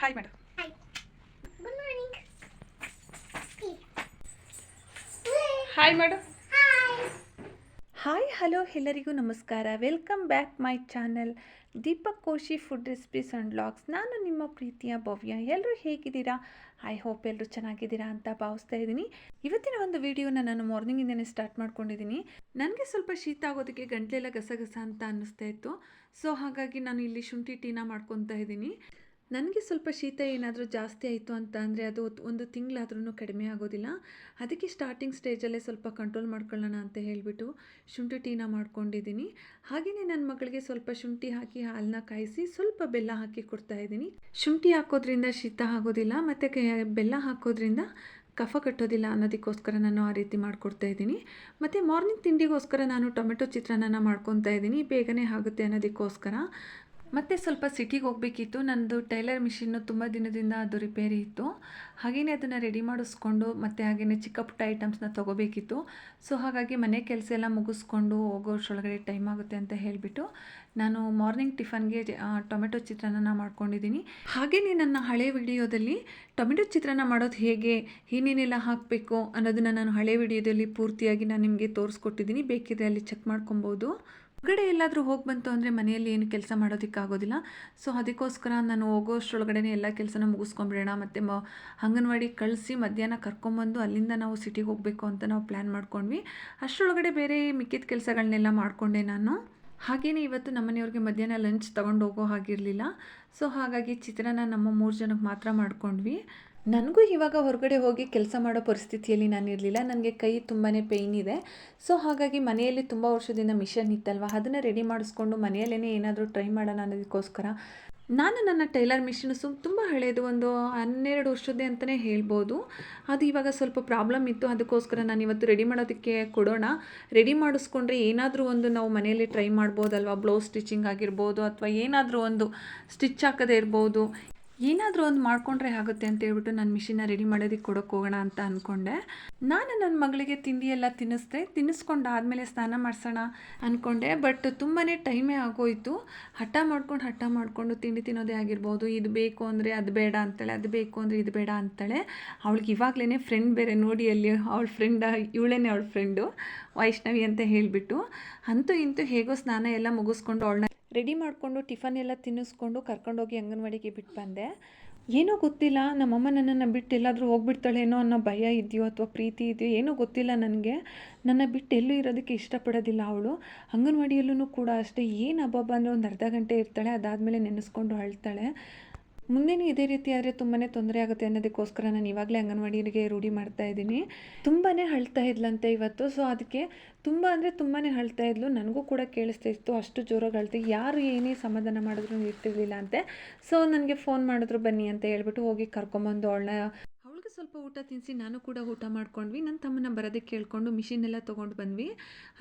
Hi madam. Hi madam hi hello ಎಲ್ಲರಿಗೂ ನಮಸ್ಕಾರ welcome back my channel Deepak Koshi food recipes and blogs ನಾನು ನಿಮ್ಮ ಪ್ರೀತಿಯ ಭವ್ಯ ಎಲ್ಲರೂ ಹೇಗಿದ್ದೀರಾ ಐ ಹೋಪ್ ಎಲ್ಲರೂ ಚೆನ್ನಾಗಿದ್ದೀರಾ ಅಂತ ಭಾವಿಸ್ತಾ ಇದ್ದೀನಿ ಇವತ್ತಿನ ಒಂದು ವಿಡಿಯೋನ ನಾನು ಮಾರ್ನಿಂಗಿಂದನೇ ಸ್ಟಾರ್ಟ್ ಮಾಡ್ಕೊಂಡಿದ್ದೀನಿ ನನಗೆ ಸ್ವಲ್ಪ ಶೀತ ಆಗೋದಕ್ಕೆ ಗಂಟಲೆಲ್ಲ ಗಸಗಸ ಅಂತ ಅನ್ನಿಸ್ತಾ ಇತ್ತು ಸೊ ಹಾಗಾಗಿ ನಾನು ಇಲ್ಲಿ ಶುಂಠಿ ಟೀನ ಮಾಡ್ಕೊತಾ ಇದ್ದೀನಿ ನನಗೆ ಸ್ವಲ್ಪ ಶೀತ ಏನಾದರೂ ಜಾಸ್ತಿ ಆಯಿತು ಅಂತ ಅಂದರೆ ಅದು ಒಂದು ತಿಂಗಳಾದ್ರೂ ಕಡಿಮೆ ಆಗೋದಿಲ್ಲ. ಅದಕ್ಕೆ ಸ್ಟಾರ್ಟಿಂಗ್ ಸ್ಟೇಜಲ್ಲೇ ಸ್ವಲ್ಪ ಕಂಟ್ರೋಲ್ ಮಾಡ್ಕೊಳ್ಳೋಣ ಅಂತ ಹೇಳಿಬಿಟ್ಟು ಶುಂಠಿ ಟೀನ ಮಾಡ್ಕೊಂಡಿದ್ದೀನಿ. ಹಾಗೆಯೇ ನನ್ನ ಮಗಳಿಗೆ ಸ್ವಲ್ಪ ಶುಂಠಿ ಹಾಕಿ ಹಾಲನ್ನ ಕಾಯಿಸಿ ಸ್ವಲ್ಪ ಬೆಲ್ಲ ಹಾಕಿ ಕೊಡ್ತಾ ಇದ್ದೀನಿ. ಶುಂಠಿ ಹಾಕೋದ್ರಿಂದ ಶೀತ ಆಗೋದಿಲ್ಲ, ಮತ್ತು ಬೆಲ್ಲ ಹಾಕೋದ್ರಿಂದ ಕಫ ಕಟ್ಟೋದಿಲ್ಲ ಅನ್ನೋದಕ್ಕೋಸ್ಕರ ನಾನು ಆ ರೀತಿ ಮಾಡಿಕೊಡ್ತಾ ಇದ್ದೀನಿ. ಮತ್ತು ಮಾರ್ನಿಂಗ್ ತಿಂಡಿಗೋಸ್ಕರ ನಾನು ಟೊಮೆಟೊ ಚಿತ್ರಾನ್ನ ಮಾಡ್ಕೊತಾ ಇದ್ದೀನಿ. ಬೇಗನೆ ಆಗುತ್ತೆ ಅನ್ನೋದಕ್ಕೋಸ್ಕರ. ಮತ್ತು ಸ್ವಲ್ಪ ಸಿಟಿಗೆ ಹೋಗಬೇಕಿತ್ತು. ನನ್ನದು ಟೈಲರ್ ಮಿಷಿನ್ನು ತುಂಬ ದಿನದಿಂದ ಅದು ರಿಪೇರಿ ಇತ್ತು. ಹಾಗೆಯೇ ಅದನ್ನು ರೆಡಿ ಮಾಡಿಸ್ಕೊಂಡು ಮತ್ತು ಹಾಗೆಯೇ ಚಿಕ್ಕ ಪುಟ್ಟ ಐಟಮ್ಸ್ನ ತೊಗೋಬೇಕಿತ್ತು. ಸೊ, ಹಾಗಾಗಿ ಮನೆ ಕೆಲಸ ಎಲ್ಲ ಮುಗಿಸ್ಕೊಂಡು ಹೋಗೋಷ್ಟೊಳಗಡೆ ಟೈಮ್ ಆಗುತ್ತೆ ಅಂತ ಹೇಳಿಬಿಟ್ಟು ನಾನು ಮಾರ್ನಿಂಗ್ ಟಿಫನ್ಗೆ ಟೊಮೆಟೊ ಚಿತ್ರಾನ್ನ ಮಾಡ್ಕೊಂಡಿದ್ದೀನಿ. ಹಾಗೆಯೇ ನನ್ನ ಹಳೆ ವಿಡಿಯೋದಲ್ಲಿ ಟೊಮೆಟೊ ಚಿತ್ರಾನ್ನ ಮಾಡೋದು ಹೇಗೆ, ಏನೇನೆಲ್ಲ ಹಾಕಬೇಕು ಅನ್ನೋದನ್ನು ನಾನು ಹಳೆ ವಿಡಿಯೋದಲ್ಲಿ ಪೂರ್ತಿಯಾಗಿ ನಾನು ನಿಮಗೆ ತೋರಿಸ್ಕೊಟ್ಟಿದ್ದೀನಿ. ಬೇಕಿದ್ರೆ ಅಲ್ಲಿ ಚೆಕ್ ಮಾಡ್ಕೊಬೋದು. ಹೊರಗಡೆ ಎಲ್ಲಾದರೂ ಹೋಗಿ ಬಂತು ಅಂದರೆ ಮನೆಯಲ್ಲಿ ಏನು ಕೆಲಸ ಮಾಡೋದಕ್ಕಾಗೋದಿಲ್ಲ. ಸೊ ಅದಕ್ಕೋಸ್ಕರ ನಾನು ಹೋಗೋಷ್ಟರೊಳಗಡೆ ಎಲ್ಲ ಕೆಲಸನ ಮುಗಿಸ್ಕೊಂಬಿಡೋಣ. ಮತ್ತು ಮ, ಅಂಗನವಾಡಿ ಕಳಿಸಿ ಮಧ್ಯಾಹ್ನ ಕರ್ಕೊಂಬಂದು ಅಲ್ಲಿಂದ ನಾವು ಸಿಟಿಗೆ ಹೋಗಬೇಕು ಅಂತ ನಾವು ಪ್ಲ್ಯಾನ್ ಮಾಡ್ಕೊಂಡ್ವಿ. ಅಷ್ಟರೊಳಗಡೆ ಬೇರೆ ಮಿಕ್ಕಿದ ಕೆಲಸಗಳನ್ನೆಲ್ಲ ಮಾಡಿಕೊಂಡೆ ನಾನು. ಹಾಗೆಯೇ ಇವತ್ತು ನಮ್ಮನೆಯವ್ರಿಗೆ ಮಧ್ಯಾಹ್ನ ಲಂಚ್ ತೊಗೊಂಡು ಹೋಗೋ ಹಾಗಿರಲಿಲ್ಲ. ಸೊ ಹಾಗಾಗಿ ಚಿತ್ರಾನ್ನ ನಮ್ಮ ಮೂರು ಜನಕ್ಕೆ ಮಾತ್ರ ಮಾಡ್ಕೊಂಡ್ವಿ. ನನಗೂ ಇವಾಗ ಹೊರಗಡೆ ಹೋಗಿ ಕೆಲಸ ಮಾಡೋ ಪರಿಸ್ಥಿತಿಯಲ್ಲಿ ನಾನು ಇರಲಿಲ್ಲ. ನನಗೆ ಕೈ ತುಂಬಾ ಪೇಯ್ನ್ ಇದೆ. ಸೊ ಹಾಗಾಗಿ ಮನೆಯಲ್ಲಿ ತುಂಬ ವರ್ಷದಿಂದ ಮಿಷನ್ ಇತ್ತಲ್ವ? ಅದನ್ನು ರೆಡಿ ಮಾಡಿಸ್ಕೊಂಡು ಮನೆಯಲ್ಲೇ ಏನಾದರೂ ಟ್ರೈ ಮಾಡೋಣ ಅನ್ನೋದಕ್ಕೋಸ್ಕರ ನಾನು ನನ್ನ ಟೈಲರ್ ಮಿಷಿನ್ ಸು ತುಂಬ ಹಳೆಯದು ಒಂದು ಹನ್ನೆರಡು ವರ್ಷದ್ದೇ ಅಂತಲೇ ಹೇಳ್ಬೋದು. ಅದು ಇವಾಗ ಸ್ವಲ್ಪ ಪ್ರಾಬ್ಲಮ್ ಇತ್ತು. ಅದಕ್ಕೋಸ್ಕರ ನಾನು ಇವತ್ತು ರೆಡಿ ಮಾಡೋದಕ್ಕೆ ಕೊಡೋಣ. ರೆಡಿ ಮಾಡಿಸ್ಕೊಂಡ್ರೆ ಏನಾದರೂ ಒಂದು ನಾವು ಮನೆಯಲ್ಲಿ ಟ್ರೈ ಮಾಡ್ಬೋದಲ್ವ? ಬ್ಲೌಸ್ ಸ್ಟಿಚಿಂಗ್ ಆಗಿರ್ಬೋದು ಅಥವಾ ಏನಾದರೂ ಒಂದು ಸ್ಟಿಚ್ ಹಾಕದೇ ಇರ್ಬೋದು. ಏನಾದರೂ ಒಂದು ಮಾಡಿಕೊಂಡ್ರೆ ಆಗುತ್ತೆ ಅಂತ ಹೇಳ್ಬಿಟ್ಟು ನಾನು ಮಿಷಿನ ರೆಡಿ ಮಾಡೋದಕ್ಕೆ ಕೊಡೋಕೆ ಹೋಗೋಣ ಅಂತ ಅಂದ್ಕೊಂಡೆ ನಾನು ನನ್ನ ಮಗಳಿಗೆ ತಿಂಡಿ ಎಲ್ಲ ತಿನ್ನಿಸ್ದೆ. ತಿನ್ನಿಸ್ಕೊಂಡು ಆದಮೇಲೆ ಸ್ನಾನ ಮಾಡಿಸೋಣ ಅಂದ್ಕೊಂಡೆ ಬಟ್ ತುಂಬಾ ಟೈಮೇ ಆಗೋಯಿತು. ಹಠ ಮಾಡ್ಕೊಂಡು ಹಠ ಮಾಡಿಕೊಂಡು ತಿಂಡಿ ತಿನ್ನೋದೇ ಆಗಿರ್ಬೋದು. ಇದು ಬೇಕು ಅಂದರೆ ಅದು ಬೇಡ ಅಂತಾಳೆ, ಅದು ಬೇಕು ಅಂದರೆ ಇದು ಬೇಡ ಅಂತಾಳೆ. ಅವಳಿಗೆ ಇವಾಗಲೇ ಫ್ರೆಂಡ್ ಬೇರೆ ನೋಡಿ ಅಲ್ಲಿ ಅವಳ ಫ್ರೆಂಡ ಇವಳೇನೆ ಅವಳ ಫ್ರೆಂಡು ವೈಷ್ಣವಿ ಅಂತ ಹೇಳಿಬಿಟ್ಟು. ಅಂತೂ ಇಂತೂ ಹೇಗೋ ಸ್ನಾನ ಎಲ್ಲ ಮುಗಿಸ್ಕೊಂಡು ಅವಳನ್ನ ರೆಡಿ ಮಾಡಿಕೊಂಡು ಟಿಫನ್ ಎಲ್ಲ ತಿನ್ನಿಸ್ಕೊಂಡು ಕರ್ಕೊಂಡೋಗಿ ಅಂಗನವಾಡಿಗೆ ಬಿಟ್ಟು ಬಂದೆ. ಏನೂ ಗೊತ್ತಿಲ್ಲ, ನಮ್ಮಮ್ಮ ನನ್ನನ್ನು ಬಿಟ್ಟು ಎಲ್ಲಾದರೂ ಹೋಗ್ಬಿಡ್ತಾಳೇನೋ ಅನ್ನೋ ಭಯ ಇದೆಯೋ ಅಥವಾ ಪ್ರೀತಿ ಇದೆಯೋ ಏನೂ ಗೊತ್ತಿಲ್ಲ ನನಗೆ. ನನ್ನ ಬಿಟ್ಟು ಎಲ್ಲೂ ಇರೋದಕ್ಕೆ ಇಷ್ಟಪಡೋದಿಲ್ಲ ಅವಳು. ಅಂಗನವಾಡಿಯಲ್ಲೂ ಕೂಡ ಅಷ್ಟೇ. ಏನು ಹಬ್ಬ ಅಂದರೆ ಒಂದು ಅರ್ಧ ಗಂಟೆ ಇರ್ತಾಳೆ, ಅದಾದಮೇಲೆ ನೆನೆಸ್ಕೊಂಡು ಅಳ್ತಾಳೆ. ಮುಂದೆನೂ ಇದೇ ರೀತಿ ಆದರೆ ತುಂಬಾ ತೊಂದರೆ ಆಗುತ್ತೆ ಅನ್ನೋದಕ್ಕೋಸ್ಕರ ನಾನು ಇವಾಗಲೇ ಅಂಗನವಾಡಿಗೆ ರೂಢಿ ಮಾಡ್ತಾ ಇದ್ದೀನಿ. ತುಂಬಾ ಅಳ್ತಾ ಇದ್ಲಂತೆ ಇವತ್ತು. ಸೊ ಅದಕ್ಕೆ ತುಂಬ ಅಂದರೆ ತುಂಬಾ ಅಳ್ತಾ ಇದ್ಲು. ನನಗೂ ಕೂಡ ಕೇಳಿಸ್ತಾ ಇತ್ತು. ಅಷ್ಟು ಜೋರಾಗಿ ಅಳ್ತಿ ಯಾರು ಏನೇ ಸಮಾಧಾನ ಮಾಡಿದ್ರು ಇರ್ತಿರ್ಲಿಲ್ಲ ಅಂತೆ. ಸೊ ನನಗೆ ಫೋನ್ ಮಾಡಿದ್ರು ಬನ್ನಿ ಅಂತ ಹೇಳ್ಬಿಟ್ಟು ಹೋಗಿ ಕರ್ಕೊಂಬಂದು ಅವಳನ್ನ ಸ್ವಲ್ಪ ಊಟ ತಿನ್ನಿಸಿ ನಾನು ಕೂಡ ಊಟ ಮಾಡ್ಕೊಂಡ್ವಿ. ನನ್ನ ತಮ್ಮನ ಬರೋದಕ್ಕೆ ಕೇಳಿಕೊಂಡು ಮಿಷಿನ್ ಎಲ್ಲ ತೊಗೊಂಡು ಬಂದ್ವಿ.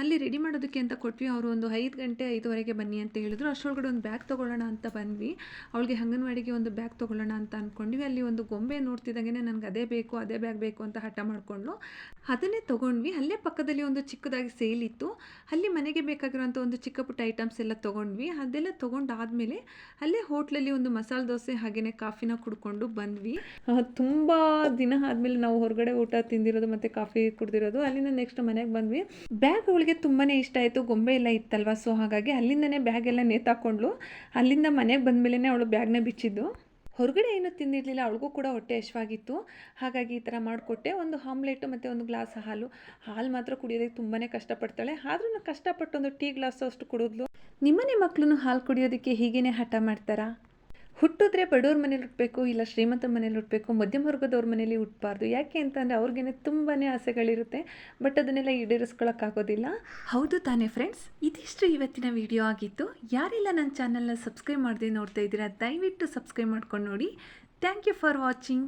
ಅಲ್ಲಿ ರೆಡಿ ಮಾಡೋದಕ್ಕೆ ಅಂತ ಕೊಟ್ವಿ. ಅವರು ಒಂದು ಐದು ಗಂಟೆ ಐದುವರೆಗೆ ಬನ್ನಿ ಅಂತ ಹೇಳಿದ್ರು. ಅಷ್ಟರೊಳಗಡೆ ಒಂದು ಬ್ಯಾಗ್ ತೊಗೊಳ್ಳೋಣ ಅಂತ ಬಂದ್ವಿ. ಅವಳಿಗೆ ಅಂಗನವಾಡಿಗೆ ಒಂದು ಬ್ಯಾಗ್ ತೊಗೊಳ್ಳೋಣ ಅಂತ ಅಂದ್ಕೊಂಡ್ವಿ ಅಲ್ಲಿ ಒಂದು ಗೊಂಬೆ ನೋಡ್ತಿದ್ದಾಗೆ ನನಗೆ ಅದೇ ಬೇಕು, ಅದೇ ಬ್ಯಾಗ್ ಬೇಕು ಅಂತ ಹಠ ಮಾಡಿಕೊಂಡ್ಲು ಅದನ್ನೇ ತೊಗೊಂಡ್ವಿ. ಅಲ್ಲೇ ಪಕ್ಕದಲ್ಲಿ ಒಂದು ಚಿಕ್ಕದಾಗಿ ಸೇಲ್ ಇತ್ತು. ಅಲ್ಲಿ ಮನೆಗೆ ಬೇಕಾಗಿರುವಂಥ ಒಂದು ಚಿಕ್ಕ ಪುಟ್ಟ ಐಟಮ್ಸ್ ಎಲ್ಲ ತೊಗೊಂಡ್ವಿ. ಅದೆಲ್ಲ ತೊಗೊಂಡಾದಮೇಲೆ ಅಲ್ಲೇ ಹೋಟ್ಲಲ್ಲಿ ಒಂದು ಮಸಾಲೆ ದೋಸೆ ಹಾಗೆಯೇ ಕಾಫಿನ ಕುಡ್ಕೊಂಡು ಬಂದ್ವಿ. ತುಂಬ ದಿನ ಆದಮೇಲೆ ನಾವು ಹೊರಗಡೆ ಊಟ ತಿಂದಿರೋದು ಮತ್ತು ಕಾಫಿ ಕುಡ್ದಿರೋದು, ಅಲ್ಲಿಂದ ನೆಕ್ಸ್ಟ್ ಮನೆಗೆ ಬಂದ್ವಿ. ಬ್ಯಾಗ್ ಅವಳಿಗೆ ತುಂಬಾ ಇಷ್ಟ ಆಯಿತು, ಗೊಂಬೆ ಎಲ್ಲ ಇತ್ತಲ್ವ? ಸೊ ಹಾಗಾಗಿ ಅಲ್ಲಿಂದನೇ ಬ್ಯಾಗ್ ಎಲ್ಲ ನೇತಾಕೊಂಡ್ಲು ಅಲ್ಲಿಂದ ಮನೆಗೆ ಬಂದಮೇಲೆ ಅವಳು ಬ್ಯಾಗ್ನ ಬಿಚ್ಚಿದ್ದು. ಹೊರಗಡೆ ಏನೂ ತಿಂದಿರಲಿಲ್ಲ, ಅವಳಿಗೂ ಕೂಡ ಹೊಟ್ಟೆ ಹಶ್ವಾಗಿತ್ತು ಹಾಗಾಗಿ ಈ ಥರ ಮಾಡಿಕೊಟ್ಟೆ. ಒಂದು ಆಮ್ಲೆಟು ಮತ್ತು ಒಂದು ಗ್ಲಾಸ್ ಹಾಲು. ಹಾಲು ಮಾತ್ರ ಕುಡಿಯೋದಕ್ಕೆ ತುಂಬಾ ಕಷ್ಟಪಡ್ತಾಳೆ. ಆದ್ರೂ ಕಷ್ಟಪಟ್ಟು ಒಂದು ಟೀ ಗ್ಲಾಸ್ ಅಷ್ಟು ಕುಡಿದ್ಲು. ನಿಮ್ಮನೆ ಮಕ್ಕಳು ಹಾಲು ಕುಡಿಯೋದಕ್ಕೆ ಹೀಗೇ ಹಠ ಮಾಡ್ತಾರಾ? ಹುಟ್ಟಿದ್ರೆ ಬಡವ್ರ ಮನೇಲಿ ಹುಟ್ಟಬೇಕು ಇಲ್ಲ ಶ್ರೀಮಂತ ಮನೇಲಿ ಹುಟ್ಟಬೇಕು ಮಧ್ಯಮ ವರ್ಗದವ್ರ ಮನೇಲಿ ಹುಟ್ಟಬಾರ್ದು ಯಾಕೆ ಅಂತಂದರೆ ಅವ್ರಿಗೇನೆ ತುಂಬಾ ಆಸೆಗಳಿರುತ್ತೆ, ಬಟ್ ಅದನ್ನೆಲ್ಲ ಈಡೇರಿಸ್ಕೊಳ್ಳೋಕ್ಕಾಗೋದಿಲ್ಲ ಹೌದು ತಾನೇ ಫ್ರೆಂಡ್ಸ್ ಇದಿಷ್ಟು ಇವತ್ತಿನ ವಿಡಿಯೋ ಆಗಿತ್ತು. ಯಾರೆಲ್ಲ ನನ್ನ ಚಾನಲ್ನ ಸಬ್ಸ್ಕ್ರೈಬ್ ಮಾಡದೆ ನೋಡ್ತಾ ಇದ್ದೀರಾ, ದಯವಿಟ್ಟು ಸಬ್ಸ್ಕ್ರೈಬ್ ಮಾಡ್ಕೊಂಡು ನೋಡಿ. Thank you for watching